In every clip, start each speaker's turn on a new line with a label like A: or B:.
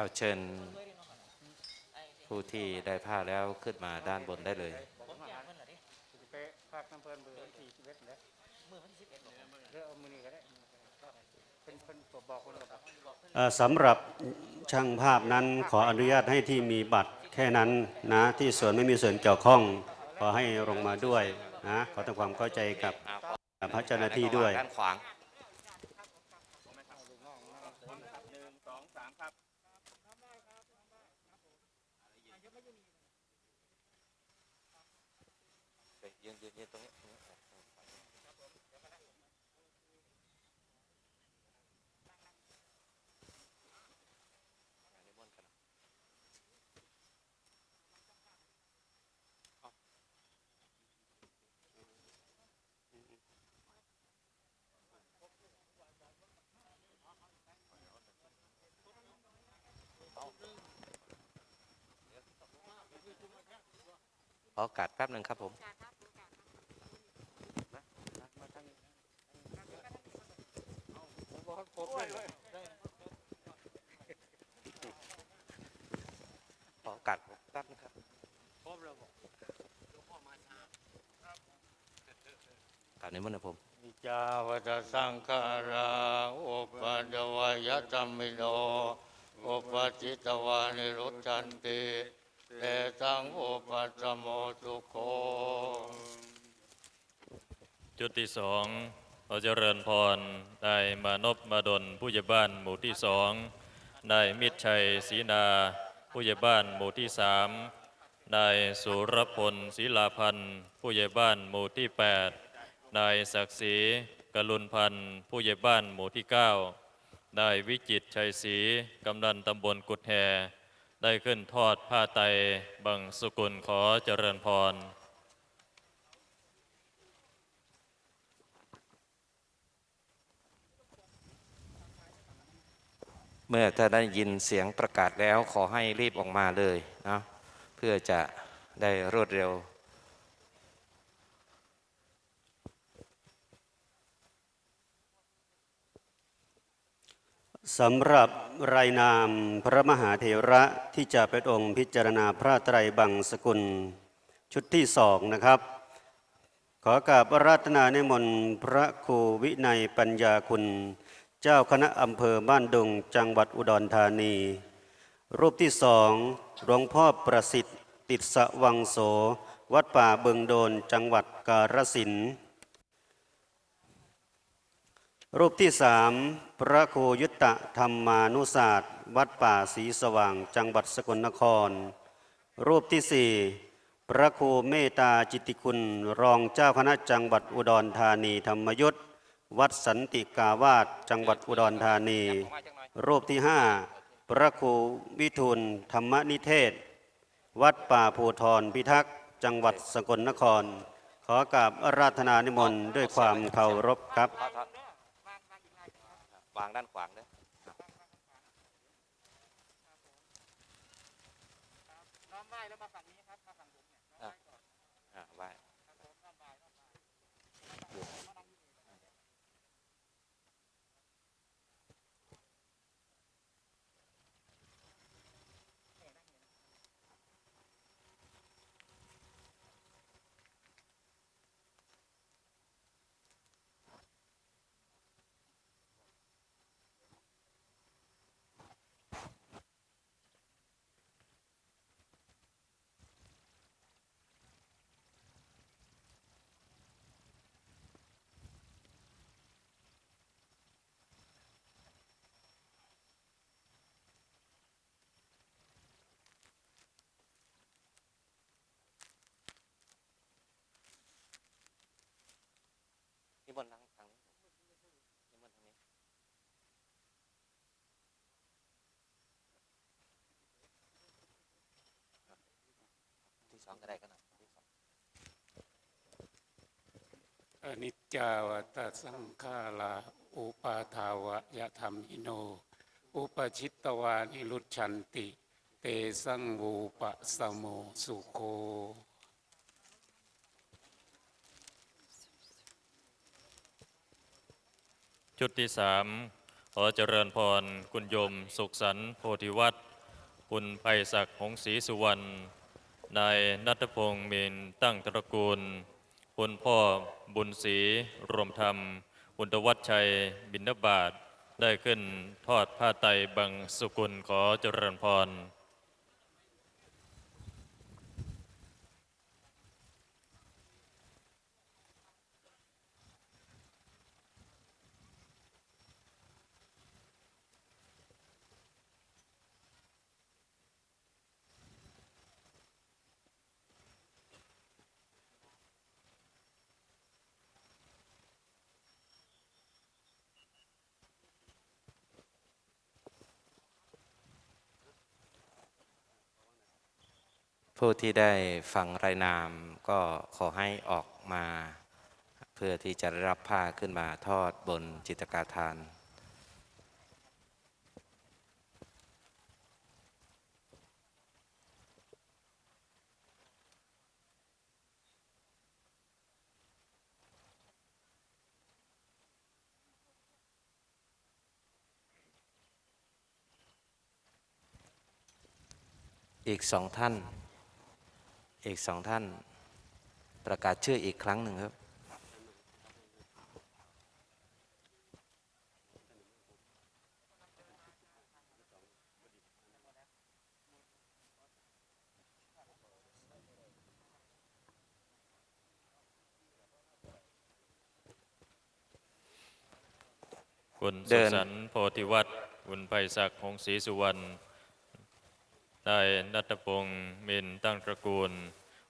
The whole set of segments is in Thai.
A: เอาเชิญผู้ที่ได้ผ้าแล้วขึ้นมาด้านบนได้เลย
B: ไปภาคน้ำเพลินเบอร์ที่สิบเอ็ดเลยมือวันที่สิบเอ็ดเรื่องเอามือนี้ก็ได้เป็นคนตัวบอกคนละบอก
C: เอ่อสำหรับช่างภาพนั้นขออนุญาตให้ที่มีบัตรแค่นั้นนะที่ส่วนไม่มีส่วนเกี่ยวข้อง ขอให้ลงมาด้วยนะขอทำความเข้าใจกับพระเจ้าหน้าที่ด้วย
A: ด้านขวาง ยืนยืนยืนตรงนี้ตรงนี้ขอโอกาสแป๊บหนึ่งครับผม ขอโอกาสแป๊บนึงครับกราบในมนต์นะผม
D: นิจาวัตสังขาราอุปาจวายธรรมิโนอุปจิตวานิรุตชันติเตตังอุปัสสโมสุโค
E: จุดที่สอง เราเจริญพรได้มานพมาดลผู้ใหญ่บ้านหมู่ที่สองได้มิตรชัยศรีนา ผู้ใหญ่บ้านหมู่ที่สามได้สุรพลศรีลาพันธ์ผู้ใหญ่บ้านหมู่ที่แปดได้ศักดิ์ศรีกรุณพันธ์ผู้ใหญ่บ้านหมู่ที่เก้าได้วิจิตชัยศรีกำนันตำบลกุดแฮได้ขึ้นทอดผ้าไตบังสุกุลขอเจริญพร
A: เมื่อถ้าได้ยินเสียงประกาศแล้วขอให้รีบออกมาเลยนะเพื่อจะได้รวดเร็ว
C: สำหรับรายนามพระมหาเถระที่จะเป็นองค์พิจารณาพระไตรบังสกุล ชุดที่สองนะครับ ขอกราบราธนาในมนพระครูวินัยปัญญาคุณ เจ้าคณะอำเภอบ้านดงจังหวัดอุดรธานี รูปที่สองหลวงพ่อประสิทธิ์ ติดสวังโส วัดป่าเบิงโดนจังหวัดกาฬสินธุ์รูปที่สามพระครูยุตตะธรรมานุศาสตร์ วัดป่าศรีสว่างจังหวัดสกลนคร รูปที่สี่พระครูเมตตาจิตติคุณรองเจ้าคณะจังหวัดอุดรธานีธรรมยุทธ วัดสันติกาวาสจังหวัดอุดรธานี รูปที่ห้าพระครูวิทูลธรรมนิเทศ วัดป่าภูทรพิทักษ์จังหวัดสกลนคร ขอกราบราธนานิมนต์ด้วยความเคารพครับ
A: วางด้านขวางเลย
B: น้อมไหว้แล้วมาฝั่งนี้ครับมาฝั่งผมเนี่ยน้อมไหว้ก่อน
A: อ่าไหว้
B: ครับผมน้อมไหว้น้อมไหว้
A: นิมนต์ทางทางนี้นิมนต์ทางนี้ที่สองก็ได้ก็น่อ
F: นิจจาวัตสังขาราอุปาทาวะยะธรรมิโน อุปชิตตวานิรุชชันติ เตสังวูปะสโมสุโค
E: ชุดที่สามขอเจริญพร คุณยม สุขสันต์โพธิวัตรคุณไพศักดิ์หงศรีสุวรรณนายนัทพงศ์มีนตั้งตระกูล คุณพ่อบุญศรีรวมธรรม คุณตวัชชัยบินบาตได้ขึ้นทอดผ้าไตบังสุกุลขอเจริญพร
A: ผู้ที่ได้ฟังรายนามก็ขอให้ออกมา เพื่อที่จะรับผ้าขึ้นมาทอดบนจิตกาทานอีกสองท่าน อีกสองท่านประกาศชื่ออีกครั้งหนึ่งครับ
E: คุณ
A: เดิ
E: สุ
A: น
E: สันต์โพธิวัตรคุณไพศักดิ์หงศรีสุวรรณนา ยนัทพงศ์มินตั้งตระกูล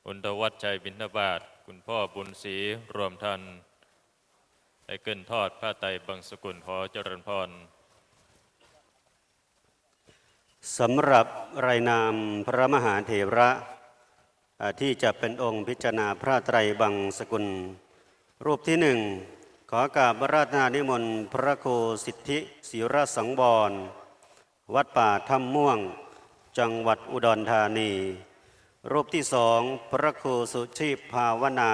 E: คุณตวัชชัยบินทบาท คุณพ่อบุญศรีรวมทันได้ขึ้นทอดผ้าไตรบังสกุลขอเจริญพร
C: สำหรับรายนามพระมหาเถระที่จะเป็นองค์พิจารณาพระไตรบังสกุล รูปที่หนึ่งขอกราบราชนานิมนต์พระโคสิทธิศิรสังวรวัดป่าถ้ำม่วง จังหวัดอุดรธานี รูปที่สองพระครูสุชีพภาวนา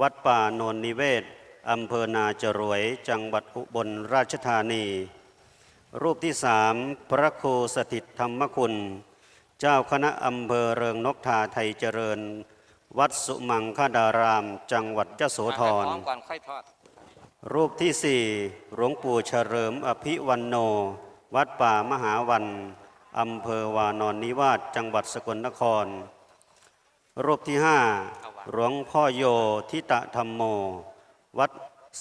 C: วัดป่าโนนนิเวศอำเภอนาจรวย จังหวัดอุบลราชธานี รูปที่สามพระครูสถิตธรรมคุณ เจ้าคณะอำเภอเริงนกทาไทยเจริญ วัดสุมังคดาราม จังหวัดยโสธร
A: ก่อนค่อยทอด
C: รูปที่สี่หลวงปู่เฉลิมอภิวันโน วัดป่ามหาวัน อำเภอวานอนนิวาสจังหวัดสกลนคร รูปที่ห้าหลวงพ่อโยทิตะธรรมโม วัด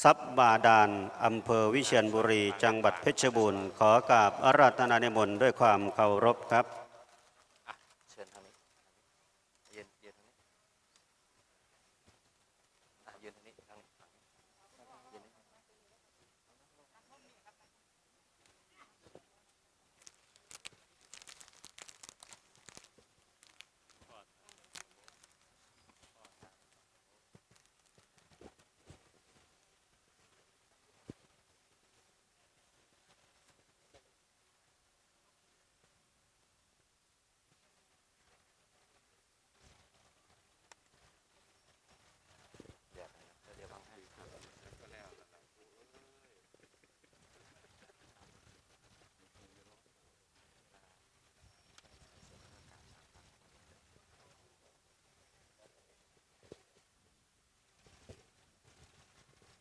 C: ทรัพบาดานอำเภอวิเชียรบุรี จังหวัดเพชรบูรณ์ ขอกราบอาราธนาในมนต์ด้วยความเคารพครับ
A: เชิญทางนี้ยืนยืนทางนี้อะยืนทางนี้ทางนี้ยืนนี่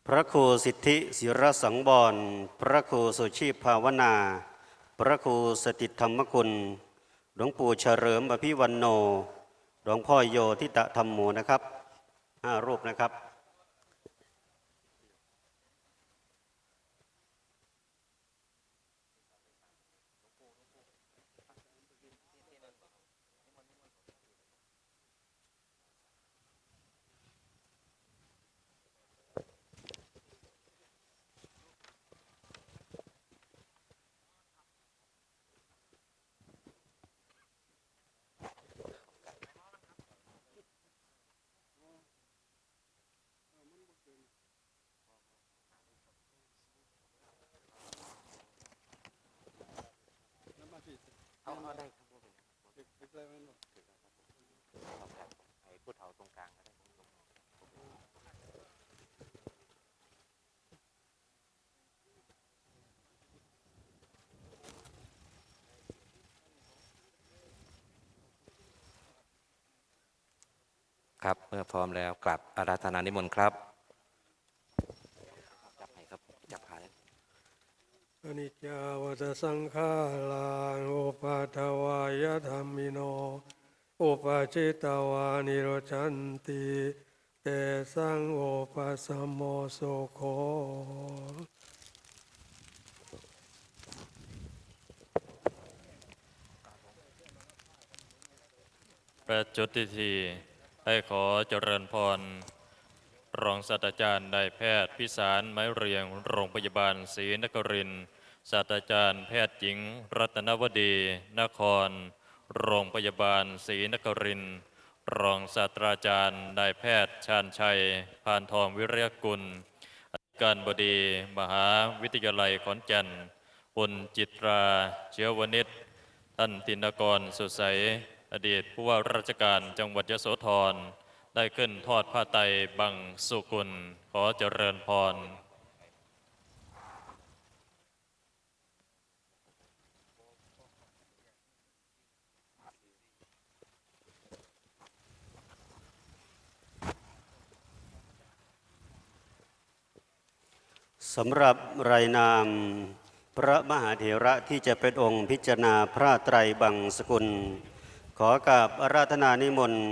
C: พ ระครูสิทธิศิรสังวรพระครูสุชีพภาวนา พระครูสติธรรมคุณ หลวงปู่เฉลิมอภิวันโน หลวงพ่อโยทิตะธรรมโมนะครับห้ารูปนะครับ เขาได้
A: ครับผมดึกเลยไหมหนูถึงแล้วครับผมสอบถามไอ้ผู้เฒ่าตรงกลางก็ได้ผมลงครับเมื่อพร้อมแล้วกลับอาราธนานิมนต์ครับ
G: อนิจจาวัฏสังขาราอุปาทวายธรรมิโนอุปาจิตวานิโรชันติเตสังโอปัสมโมสุโค
E: ประจุติทีให้ขอเจริญพร รองศาสตราจารย์นายแพทย์พิสารไม้เรียง โรงพยาบาลศรีนครินทร์ศาสตราจารย์แพทย์หญิง รัตนวดี นคร โรงพยาบาลศรีนครินทร์รองศาสตราจารย์นายแพทย์ชาญชัย พานทองวิริยกุลอธิการบดี มหาวิทยาลัยขอนแก่นปุณจิตรา เชื้อวนิชท่านตินกรสุใสยอดีตผู้ว่าราชการจังหวัดยโสธร ได้ขึ้นทอดผ้าไตรบังสุกุล ขอเจริญพร
C: สำหรับรายนามพระมหาเถระที่จะเป็นองค์พิจารณาพระไตรบังสกุล ขอกราบอาราธนานิมนต์